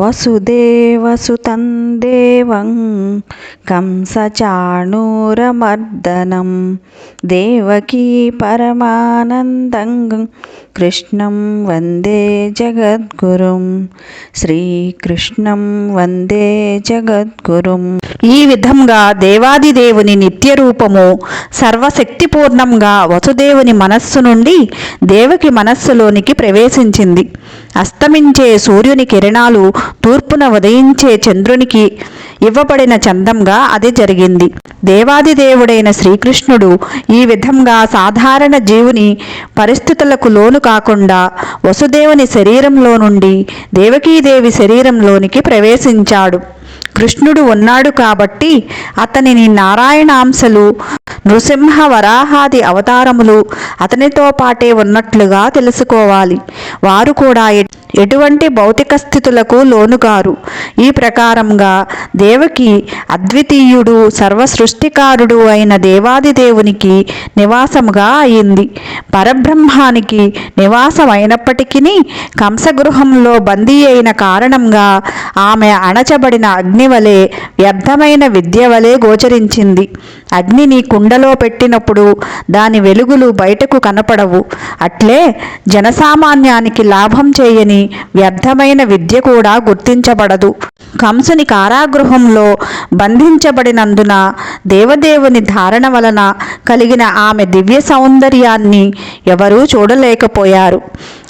వసుదేవసుతం దేవం కంసచాణూరమర్దనం దేవకీ పరమానందం కృష్ణం వందే జగద్గురుం శ్రీకృష్ణం వందే జగద్గురుం. ఈ విధంగా దేవాదిదేవుని నిత్య రూపము సర్వశక్తిపూర్ణంగా వసుదేవుని మనస్సు నుండి దేవకి మనస్సులోనికి ప్రవేశించింది. అస్తమించే సూర్యుని కిరణాలు తూర్పున ఉదయించే చంద్రునికి ఇవ్వబడిన చందంగా అది జరిగింది. దేవాదిదేవుడైన శ్రీకృష్ణుడు ఈ విధంగా సాధారణ జీవుని పరిస్థితులకు లోను కాకుండా వసుదేవుని శరీరంలో నుండి దేవకీదేవి శరీరంలోనికి ప్రవేశించాడు. కృష్ణుడు ఉన్నాడు కాబట్టి అతనిని నారాయణాంశలు నృసింహ వరాహాది అవతారములు అతనితో పాటే ఉన్నట్లుగా తెలుసుకోవాలి. వారు కూడా ఎటువంటి భౌతిక స్థితులకు లోనుగారు. ఈ ప్రకారంగా దేవకి అద్వితీయుడు సర్వ సృష్టికారుడు అయిన దేవాదిదేవునికి నివాసముగా అయింది. పరబ్రహ్మానికి నివాసం అయినప్పటికీ కంసగృహంలో బందీ అయిన కారణంగా ఆమె అణచబడిన అగ్ని వలె వ్యర్థమైన విద్య వలె గోచరించింది. అగ్నిని కుండలో పెట్టినప్పుడు దాని వెలుగులు బయటకు కనపడవు. అట్లే జనసామాన్యానికి లాభం చేయని వ్యర్థమైన విద్య కూడా గుర్తించబడదు. కంసుని కారాగృహంలో బంధించబడినందున దేవదేవుని ధారణ వలన కలిగిన ఆమె దివ్య సౌందర్యాన్ని ఎవరూ చూడలేకపోయారు.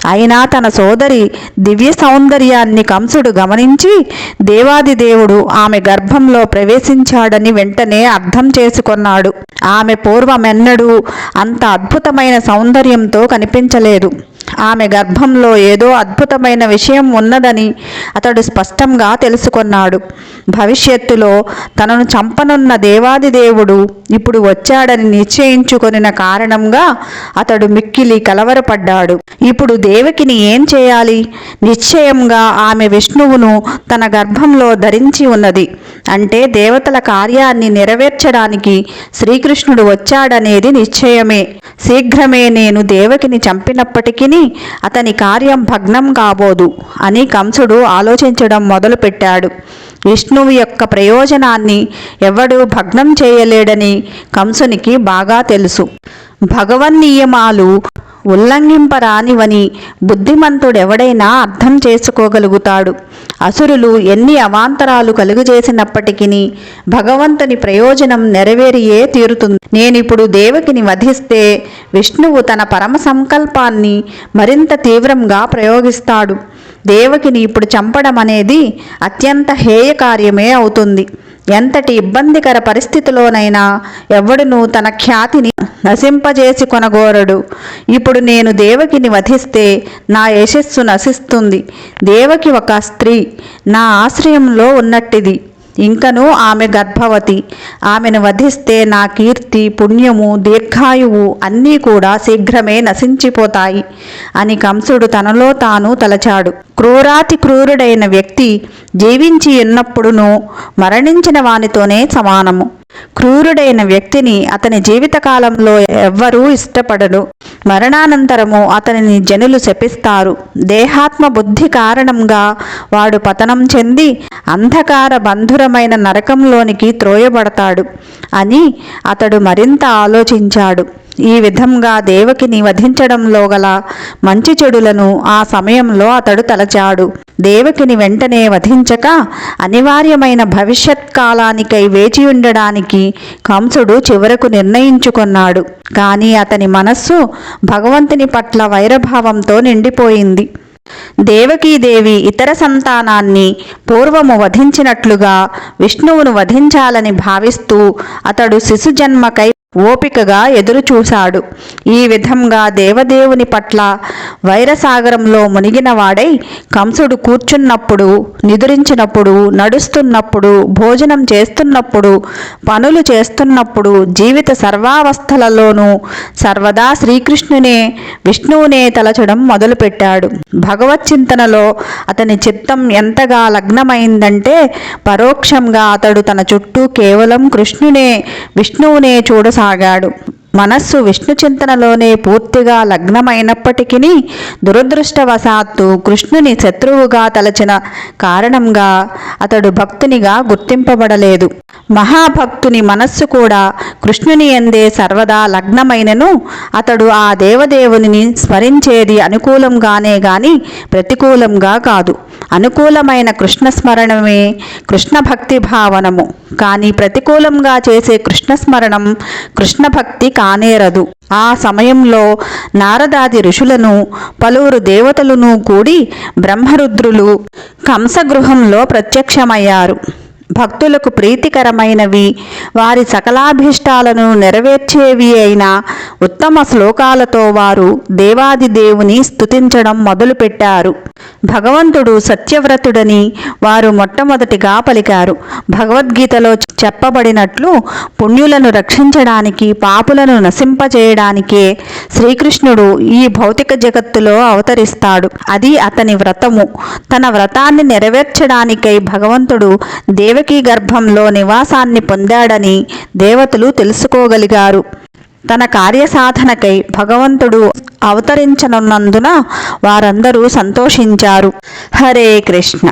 అయినా తన సోదరి దివ్య సౌందర్యాన్ని కంసుడు గమనించి దేవాదిదేవుడు ఆమె గర్భంలో ప్రవేశించాడని వెంటనే అర్థం చేసుకొన్నాడు. ఆమె పూర్వమెన్నడూ అంత అద్భుతమైన సౌందర్యంతో కనిపించలేదు. ఆమె గర్భంలో ఏదో అద్భుతమైన విషయం ఉన్నదని అతడు స్పష్టంగా తెలుసుకున్నాడు. భవిష్యత్తులో తనను చంపనున్న దేవాది దేవుడు ఇప్పుడు వచ్చాడని నిశ్చయించుకొనిన కారణంగా అతడు మిక్కిలి కలవరపడ్డాడు. ఇప్పుడు దేవకిని ఏం చేయాలి? నిశ్చయంగా ఆమె విష్ణువును తన గర్భంలో ధరించి ఉన్నది. అంటే దేవతల కార్యాన్ని నెరవేర్చడానికి శ్రీకృష్ణుడు వచ్చాడనేది నిశ్చయమే. శీఘ్రమే నేను దేవకిని చంపినప్పటికీ అతని కార్యం భగ్నం కాబోదు అని కంసుడు ఆలోచించడం మొదలుపెట్టాడు. విష్ణువు యొక్క ప్రయోజనాన్ని ఎవడూ భగ్నం చేయలేడని కంసునికి బాగా తెలుసు. భగవన్నియమాలు ఉల్లంఘింపరానివని బుద్ధిమంతుడెవడైనా అర్థం చేసుకోగలుగుతాడు. అసురులు ఎన్ని అవాంతరాలు కలుగజేసినప్పటికీ భగవంతుని ప్రయోజనం నెరవేరియే తీరుతుంది. నేనిప్పుడు దేవకిని వధిస్తే విష్ణువు తన పరమ సంకల్పాన్ని మరింత తీవ్రంగా ప్రయోగిస్తాడు. దేవకిని ఇప్పుడు చంపడం అనేది అత్యంత హేయ కార్యమే అవుతుంది. ఎంతటి ఇబ్బందికర పరిస్థితిలోనైనా ఎవడును తన ఖ్యాతిని నశింపజేసి కొనగోరడు. ఇప్పుడు నేను దేవకిని వధిస్తే నా యశస్సు నశిస్తుంది. దేవకి ఒక స్త్రీ నా ఆశ్రయంలో ఉన్నట్టిది. ఇంకను ఆమె గర్భవతి. ఆమెను వధిస్తే నా కీర్తి పుణ్యము దీర్ఘాయువు అన్నీ కూడా శీఘ్రమే నశించిపోతాయి అని కంసుడు తనలో తాను తలచాడు. క్రూరాతి క్రూరుడైన వ్యక్తి జీవించి ఉన్నప్పుడును మరణించిన వానితోనే సమానము. క్రూరుడైన వ్యక్తిని అతని జీవితకాలంలో ఎవ్వరూ ఇష్టపడరు. మరణానంతరము అతనిని జనులు శపిస్తారు. దేహాత్మ బుద్ధి కారణంగా వాడు పతనం చెంది అంధకార బంధురమైన నరకంలోనికి త్రోయబడతాడు అని అతడు మరింత ఆలోచించాడు. ఈ విధంగా దేవకిని వధించడంలో గల మంచి చెడులను ఆ సమయంలో అతడు తలచాడు. దేవకిని వెంటనే వధించక అనివార్యమైన భవిష్యత్ కాలానికై వేచి ఉండడానికి కంసుడు చివరకు నిర్ణయించుకున్నాడు. కానీ అతని మనస్సు భగవంతుని పట్ల వైరభావంతో నిండిపోయింది. దేవకీదేవి ఇతర సంతానాన్ని పూర్వము వధించినట్లుగా విష్ణువును వధించాలని భావిస్తూ అతడు శిశు జన్మకై ఓపికగా ఎదురుచూశాడు ఈ విధంగా దేవదేవుని పట్ల వైరసాగరంలో మునిగినవాడై కంసుడు కూర్చున్నప్పుడు నిదురించినప్పుడు నడుస్తున్నప్పుడు భోజనం చేస్తున్నప్పుడు పనులు చేస్తున్నప్పుడు జీవిత సర్వావస్థలలోనూ సర్వదా శ్రీకృష్ణునే విష్ణువునే తలచడం మొదలుపెట్టాడు. భగవత్ చింతనలో అతని చిత్తం ఎంతగా లగ్నమైందంటే పరోక్షంగా అతడు తన చుట్టూ కేవలం కృష్ణునే విష్ణువునే చూడ సాగాడు. మనస్సు విష్ణు చింతనలోనే పూర్తిగా లగ్నమైనప్పటికీ దురదృష్టవశాత్తు కృష్ణుని శత్రువుగా తలచిన కారణంగా అతడు భక్తునిగా గుర్తింపబడలేదు. మహాభక్తుని మనస్సు కూడా కృష్ణుని ఎందే సర్వదా లగ్నమైనను అతడు ఆ దేవదేవుని స్మరించేది అనుకూలంగానే గాని ప్రతికూలంగా కాదు. అనుకూలమైన కృష్ణ స్మరణమే కృష్ణ భక్తి భావనము. కానీ ప్రతికూలంగా చేసే కృష్ణ స్మరణం కృష్ణ భక్తి కానేరదు. ఆ సమయంలో నారదాది ఋషులను పలువురు దేవతలను కూడి బ్రహ్మరుద్రులు కంసగృహంలో ప్రత్యక్షమయ్యారు. భక్తులకు ప్రీతికరమైనవి. వారి సకలాభీష్టాలను నెరవేర్చేవి అయిన ఉత్తమ శ్లోకాలతో వారు దేవాది దేవుని స్తుతించడం మొదలుపెట్టారు. భగవంతుడు సత్యవ్రతుడని వారు మొట్టమొదటిగా పలికారు. భగవద్గీతలో చెప్పబడినట్లు పుణ్యులను రక్షించడానికి పాపులను నశింపజేయడానికే శ్రీకృష్ణుడు ఈ భౌతిక జగత్తులో అవతరిస్తాడు. అది అతని వ్రతము. తన వ్రతాన్ని నెరవేర్చడానికై భగవంతుడు దేవకీ గర్భంలో నివాసాన్ని పొందాడని దేవతలు తెలుసుకోగలిగారు. తన కార్యసాధనకై భగవంతుడు అవతరించనున్నందున వారందరూ సంతోషించారు. హరే కృష్ణ.